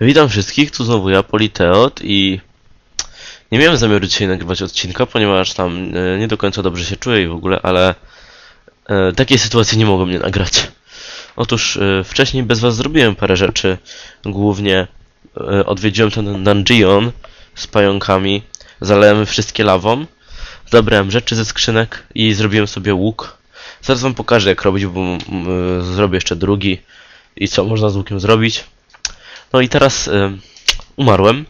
Witam wszystkich, tu znowu ja, Politeot i nie miałem zamiaru dzisiaj nagrywać odcinka, ponieważ tam e, nie do końca dobrze się czuję i w ogóle, ale e, takiej sytuacji nie mogło mnie nagrać. Otóż e, wcześniej bez was zrobiłem parę rzeczy, głównie odwiedziłem ten dungeon z pająkami, zalałem wszystkie lawą, zabrałem rzeczy ze skrzynek i zrobiłem sobie łuk. Zaraz wam pokażę jak robić, bo zrobię jeszcze drugi i co można z łukiem zrobić. No i teraz y, umarłem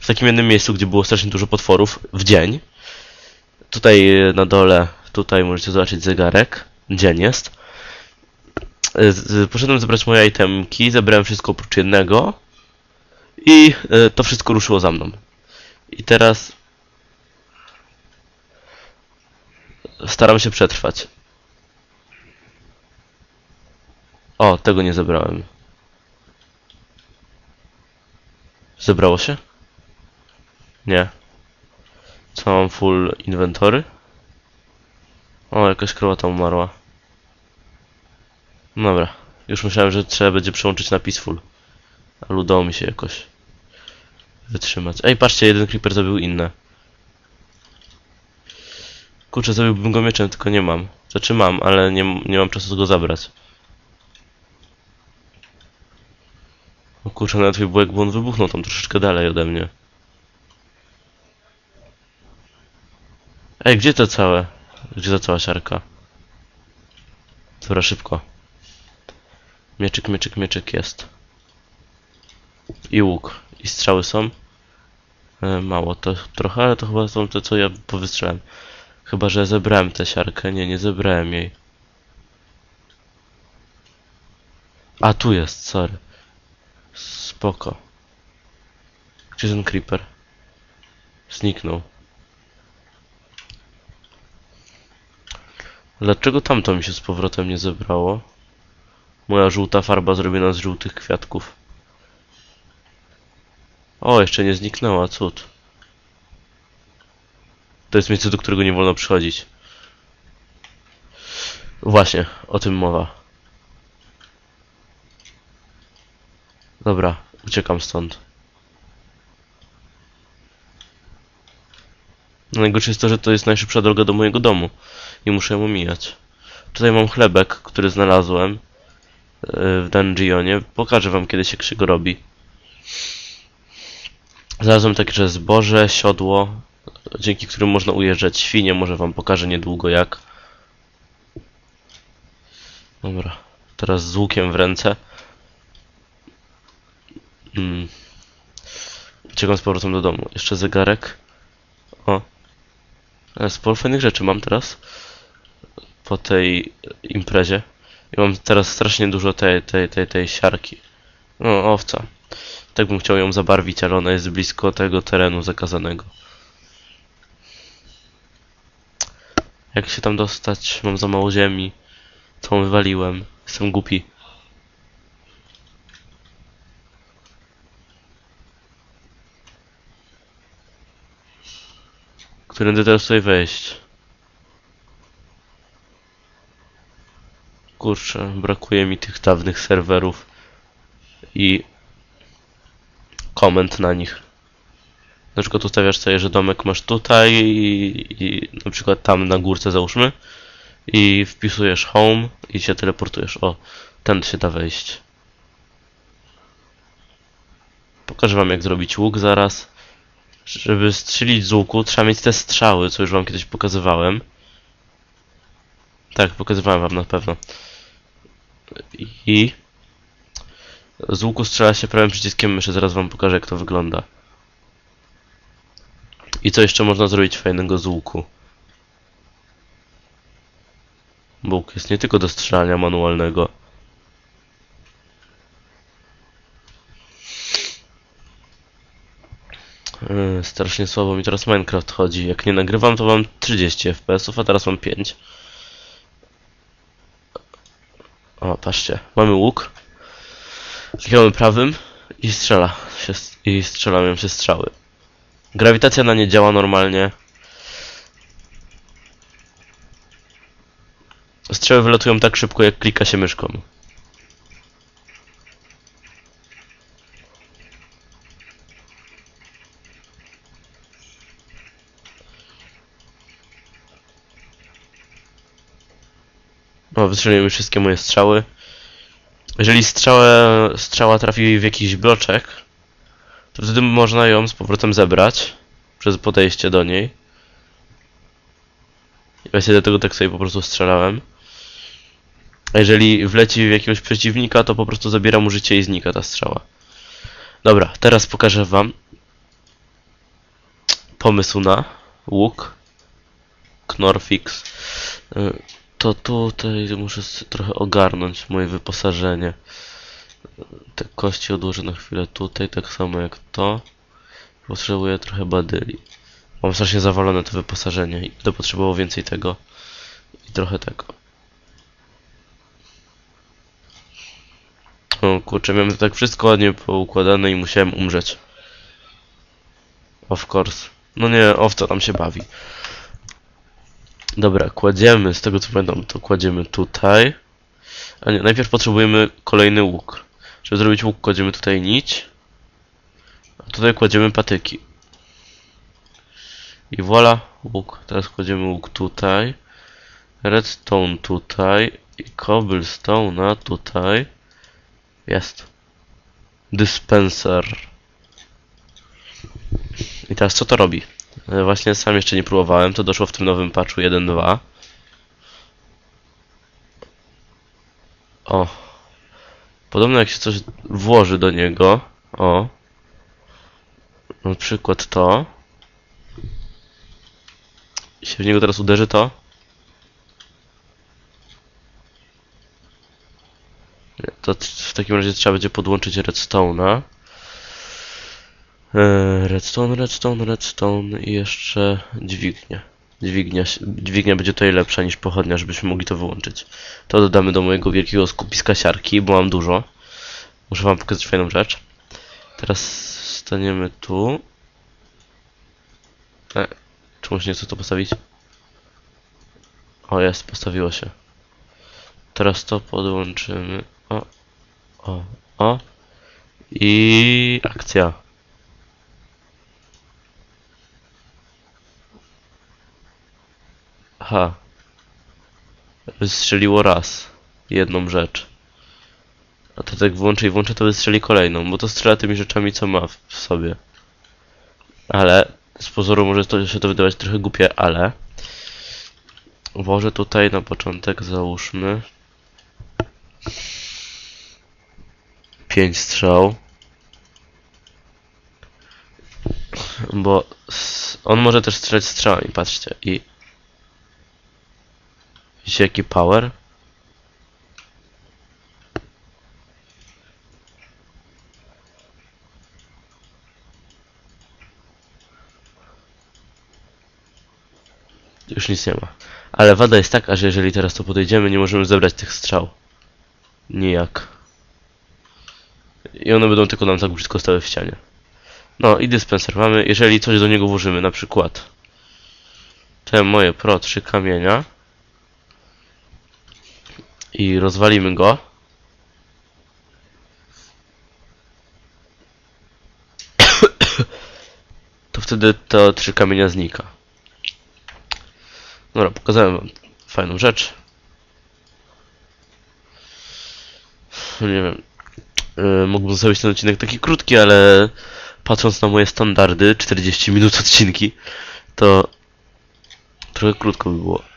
w takim jednym miejscu, gdzie było strasznie dużo potworów w dzień. Tutaj y, na dole, tutaj możecie zobaczyć zegarek. Dzień jest. Y, poszedłem zebrać moje itemki, zebrałem wszystko oprócz jednego i y, to wszystko ruszyło za mną. I teraz staram się przetrwać. O, tego nie zebrałem. Zebrało się? Nie. Co mam full inwentory? O, jakaś krowa tam umarła. Dobra. Już myślałem, że trzeba będzie przełączyć na peaceful. Ale udało mi się jakoś wytrzymać. Ej, patrzcie, jeden creeper zabił inne. Kurczę, zabiłbym go mieczem, tylko nie mam. Znaczy mam, ale nie, nie mam czasu go zabrać. O kurczę, nawet mi było jakby on wybuchnął tam troszeczkę dalej ode mnie. Ej, gdzie to całe? Gdzie ta cała siarka? Dobra, szybko. Mieczyk, mieczyk, mieczyk jest. I łuk. I strzały są. E, mało to trochę, ale to chyba są te, co ja powystrzelałem. Chyba, że zebrałem tę siarkę. Nie, nie zebrałem jej. A, tu jest, sorry. Spoko. Gdzie ten creeper? Zniknął. Dlaczego tamto mi się z powrotem nie zebrało? Moja żółta farba zrobiona z żółtych kwiatków. O, jeszcze nie zniknęła, cud. To jest miejsce, do którego nie wolno przychodzić. Właśnie, o tym mowa. Dobra, uciekam stąd. Najgorsze jest to, że to jest najszybsza droga do mojego domu i muszę ją omijać. Tutaj mam chlebek, który znalazłem yy, w dungeonie. Pokażę wam, kiedy się krzygo robi. Znalazłem także zboże, siodło, dzięki którym można ujeżdżać świnie. Może wam pokażę niedługo jak. Dobra, teraz z łukiem w ręce. Mm. Uciekam z powrotem do domu. Jeszcze zegarek. O. E, Sporo fajnych rzeczy mam teraz. Po tej imprezie. I mam teraz strasznie dużo tej, tej, tej, tej siarki. No, owca. Tak bym chciał ją zabarwić, ale ona jest blisko tego terenu zakazanego. Jak się tam dostać? Mam za mało ziemi. Całą wywaliłem. Jestem głupi. Którędy teraz tutaj wejść? Kurczę, brakuje mi tych dawnych serwerów i komend na nich. Na przykład ustawiasz sobie, że domek masz tutaj i, i na przykład tam na górce załóżmy i wpisujesz home i się teleportujesz. O, tędy się da wejść. Pokażę wam jak zrobić łuk zaraz. Żeby strzelić z łuku, trzeba mieć te strzały, co już wam kiedyś pokazywałem. Tak, pokazywałem wam na pewno. I z łuku strzela się prawym przyciskiem myszy, zaraz wam pokażę jak to wygląda. I co jeszcze można zrobić fajnego z łuku? Bo jest nie tylko do strzelania manualnego. Yy, strasznie słabo mi teraz Minecraft chodzi. Jak nie nagrywam, to mam 30 FPS-ów, a teraz mam 5. O, patrzcie. Mamy łuk. Kierujemy prawym i strzela się, i strzelają się strzały. Grawitacja na nie działa normalnie. Strzały wylatują tak szybko, jak klika się myszką. Już wszystkie moje strzały. Jeżeli strzała, strzała trafi w jakiś bloczek, to wtedy można ją z powrotem zebrać przez podejście do niej. I właśnie dlatego tak sobie po prostu strzelałem. A jeżeli wleci w jakiegoś przeciwnika, to po prostu zabiera mu życie i znika ta strzała. Dobra, teraz pokażę wam pomysł na łuk. Knorfix. To tutaj muszę trochę ogarnąć moje wyposażenie. Te kości odłożę na chwilę tutaj, tak samo jak to. Potrzebuję trochę badyli. Mam strasznie zawalone to wyposażenie i będę potrzebował więcej tego. I trochę tego. O kurczę, miałem to tak wszystko ładnie poukładane i musiałem umrzeć. Of course. No nie, owca tam się bawi. Dobra, kładziemy, z tego co pamiętam, to kładziemy tutaj. A nie, najpierw potrzebujemy kolejny łuk. Żeby zrobić łuk, kładziemy tutaj nić. A tutaj kładziemy patyki. I voilà, łuk. Teraz kładziemy łuk tutaj. Redstone tutaj. I cobblestone tutaj. Jest. Dispenser. I teraz co to robi? E, Właśnie sam jeszcze nie próbowałem, to doszło w tym nowym patchu 1.2. O. Podobno jak się coś włoży do niego. O. Na przykład to. I się w niego teraz uderzy to. To w takim razie trzeba będzie podłączyć redstone'a. Eee, Redstone, redstone, redstone i jeszcze dźwignia. Dźwignia, dźwignia będzie tutaj lepsza niż pochodnia, żebyśmy mogli to wyłączyć. To dodamy do mojego wielkiego skupiska siarki, bo mam dużo. Muszę wam pokazać fajną rzecz. Teraz staniemy tu. E, czemu się nie chce to postawić? O, jest, postawiło się. Teraz to podłączymy. O, o, o. I akcja. Aha. Wystrzeliło raz. Jedną rzecz. A to tak włączę i włączę, to wystrzeli kolejną, bo to strzela tymi rzeczami, co ma w sobie. Ale z pozoru może to się to wydawać trochę głupie, ale włożę tutaj na początek, załóżmy pięć strzał. Bo on może też strzelać strzałami, patrzcie. I Widzicie jaki power? Już nic nie ma. Ale wada jest taka, że jeżeli teraz to podejdziemy, nie możemy zebrać tych strzał. Nijak. I one będą tylko nam tak brzydko stały w ścianie. No i dyspenser mamy. Jeżeli coś do niego włożymy, na przykład te moje pro 3 kamienia i rozwalimy go. To wtedy to trzy kamienia znika. Dobra, pokazałem wam fajną rzecz. Nie wiem. Yy, mógłbym zrobić ten odcinek taki krótki, ale patrząc na moje standardy, 40 minut odcinki, to trochę krótko by było.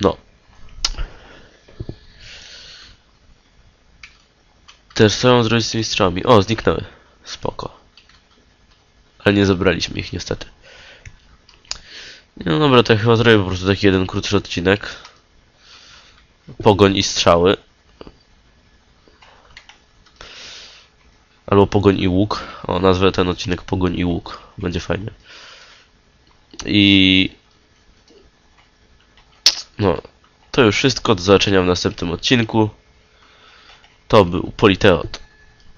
No. Też co zrobić z tymi strzałami? O, zniknęły. Spoko. Ale nie zabraliśmy ich niestety. No dobra, to ja chyba zrobię po prostu taki jeden krótszy odcinek. Pogoń i strzały. Albo pogoń i łuk. O, nazwę ten odcinek Pogoń i łuk. Będzie fajnie. I... No, to już wszystko. Do zobaczenia w następnym odcinku. To był Politeot.